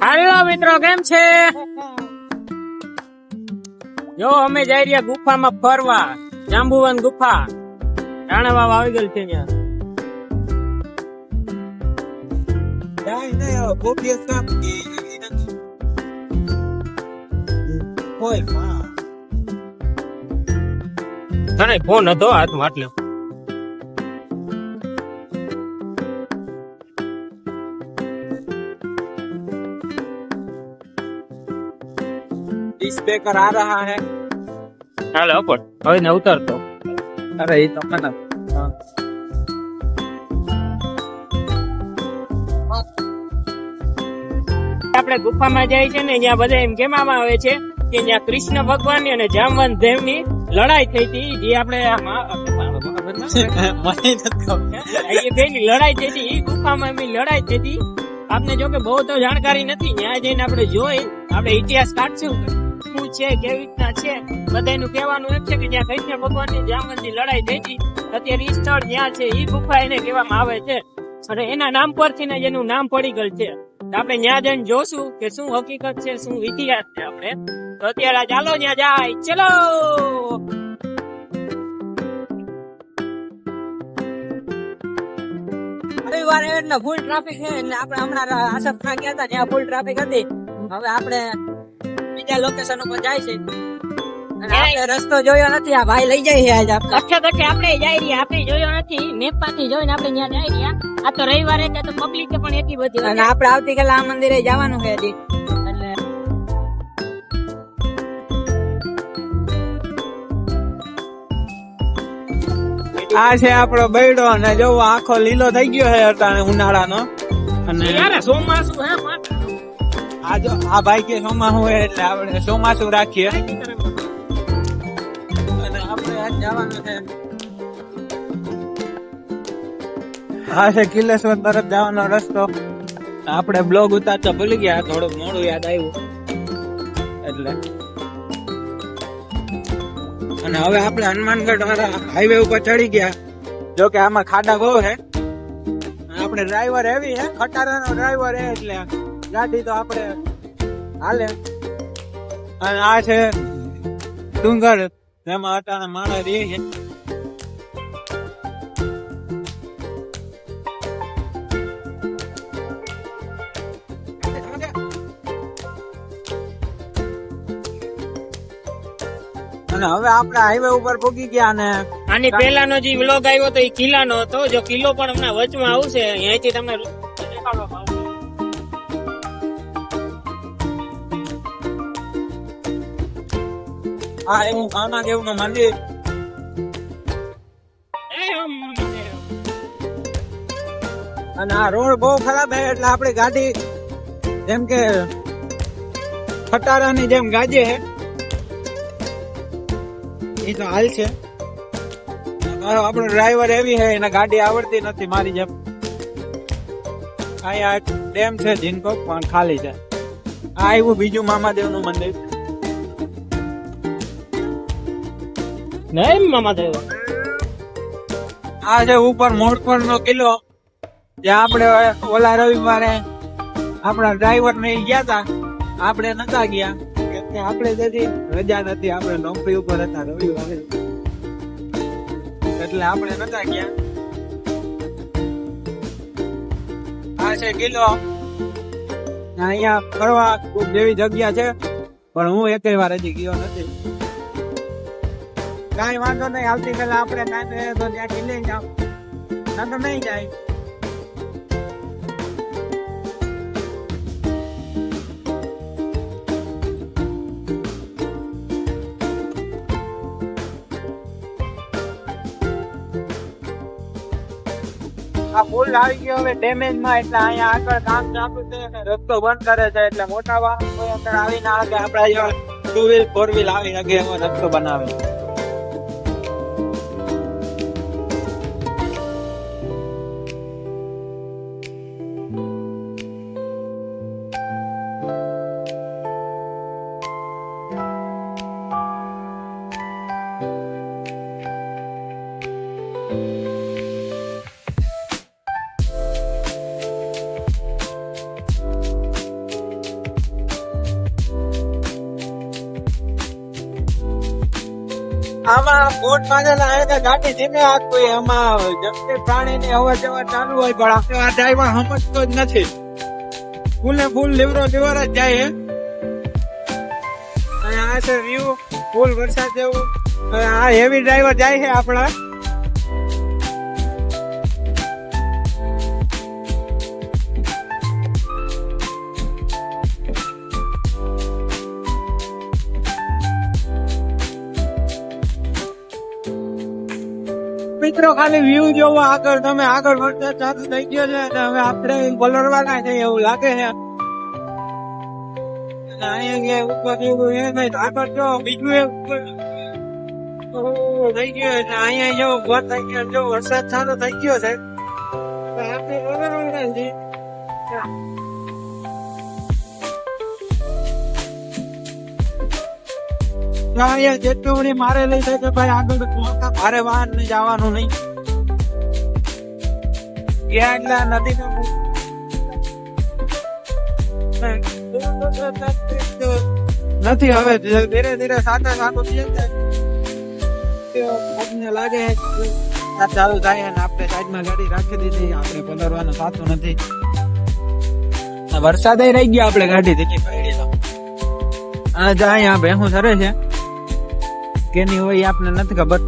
હાલો મિત્રો કેમ છે? જો અમે જઈ રહ્યા ગુફામાં ફરવા જાંબુવન ગુફા. રાણા બાબા આવી ગયેલ છે ત્યાં. ફોન હતો હાથમાં એટલે स्पीकर आ रहा है હાલો પણ હવે ને ઉતરતો अरे ये तो मैंने આપણે ગુફામાં જાય છે ને ત્યાં બધા એમ કહેવામાં આવે છે કે ત્યાં કૃષ્ણ ભગવાનની અને જામવંત દેવની લડાઈ થઈ હતી જે આપણે આ મા- મને નથી ખબર. એ બેની લડાઈ થઈ હતી એ ગુફામાં એમની લડાઈ થઈ હતી આપને જો કે બહુ તો જાણકારી નથી ત્યાં જઈને આપણે જોઈ આપણે ઇતિહાસ કાઢશું શું છે, કેવી રીતના છે? બધાનું કહેવાનું એમ છે કે જ્યાં કૃષ્ણ ભગવાનની જામવંતની લડાઈ થઈ હતી. અત્યારે ઈ સ્થળ જ્યાં છે એ ગુફા એને કહેવામાં આવે છે. અને એના નામ પરથી ને એનું નામ પડી ગયેલ છે. આપણે ત્યાં જઈને જોશું કે શું હકીકત છે, શું ઇતિહાસ છે આપણે. તો અત્યારે ચાલો, ત્યાં જાય. ચલો! રવિવારે એટલે ફૂલ ટ્રાફિક છે આપણે હમણાં આસફ ગયા હતા? ત્યાં ફૂલ ટ્રાફિક હતી. હવે આપણે બીજા લોકેશન ઉપર જાય છે. આપણે રસ્તો જોયો નથી આ ભાઈ લઈ જાય છે આજ આપણે. આપણે જાય રહ્યા આપણે જોયો નથી મેપમાંથી જોઈને આપણે ત્યાં જાય રહ્યા. આ તો રવિવારે ત્યાં તો પબ્લિક પણ એટલી બધી અને આપણે આવતીકાલે આ મંદિરે જવાનું છે હજી. આ છે આપણો બૈડો અને જો આખો લીલો થઈ ગયો છે અટાણે ઉનાળાનો. અને યાર ચોમાસું હે પણ આ જો, આ ભાઈ કે ચોમાસું હોય એટલે આપણે ચોમાસું રાખીએ. જવાનું છે. કિલેશ્વર તરફ જવાનો રસ્તો. આપણે બ્લોગ ઉતારતા ભૂલી ગયા, થોડુંક મોડું યાદ આવ્યું. એટલે. અને હવે આપણે હનુમાનગઢ વાળા હાઈવે ઉપર ચડી ગયા. જો કે આમાં ખાડા બહુ છે. આપણે ડ્રાઈવર એવી છે, ખટારાનો ડ્રાઈવર હે એટલે. ગાડી તો આપણે હાલે. અને આ છે ડુંગર, જેમાં અટાણા માણસ રહે છે. અને હવે આપણે હાઈવે ઉપર પહોંચી ગયા અને આની પહેલાનો જે વ્લોગ આવ્યો તો એ કિલ્લાનો હતો. જો કિલ્લો પણ હમણાં વચમાં આવશે, અહીંયાથી તમને આ એવું કાના દેવનું મંદિર એમ. અને આ રોડ બહુ ખરાબ છે એટલે આપણી ગાડી જેમ કે ફટારાની જેમ ગાજે છે એ તો હાલ છે. આપણો ડ્રાઈવર એવી છે એને ગાડી આવડતી નથી મારી જેમ. અહીંયા ડેમ છે જીનકો પણ ખાલી છે. આ આવ્યું બીજું મામાદેવનું મંદિર. નહીં મામાદેવ આ છે ઉપર મોડપર નો કિલ્લો જ્યાં આપણે ઓલા રવિવારે આપણા ડ્રાઈવર ને ગયા તા. આપણે નતા ગયા. કે આપણે જતી રજા નથી, આપણે નોકરી ઉપર હતા રવિવારે. એટલે આપણે નતા ગયા. આ છે કિલ્લો. અહીંયા ફરવા ખૂબ જેવી જગ્યા છે, પણ હું એકેય વાર હજી ગયો નથી. કાંઈ વાંધો નહીં આવતીકાલે આપણે કાંઈ તો ત્યાંથી લઈ જાવ ના તો નહીં જાય. આ પુલ આવી ગયો હવે ડેમેજમાં એટલે અહીંયા આગળ કામ ચાલુ છે અને રસ્તો બંધ કરે છે, એટલે મોટા વાહન કોઈ અંદર આવી ના શકે આપણા જેવા ટુ વ્હીલ ફોર વ્હીલ આવી શકે એવો રસ્તો બનાવે આમાં બોટ બાંધેલા આવે તો ગાડી ધીમે કોઈ એમાં જંગલી પ્રાણીની અવર જવર ચાલુ હોય પણ આપણે આ ડ્રાઈવર સમજતો જ નથી. ફૂલે ફૂલ લીવરો લીવર જ જાય અને આ છે વ્યૂ ફૂલ વરસાદ જેવું. આ હેવી ડ્રાઈવર જાય છે આપણા. મિત્રો, ખાલી વ્યૂ જોવો આગળ. તમે આગળ વરસાદ ચાલુ થઈ ગયો છે અને હવે આપણે બોલરવાના છે એવું લાગે છે. અને અહીંયા ગયા ઉપર એવું એ જેટલું મારે લઈ જાય કે ભાઈ આગળ મોટા ભારે વાહન ને જવાનું નહીં. ત્યાં એટલે આ નથી હવે, ધીરે ધીરે સાથે સાથે થઈ જાય લાગે ચાલુ થાય આપણે સાઈડમાં ગાડી રાખી દીધી, આપણે પલરવાનું સાચું નથી. વરસાદ રહી ગયો આપણે ગાડી દીધી અને જ્યાં, આ ભેહું સરે છે. કેની હોય એ આપણને નથી ખબર.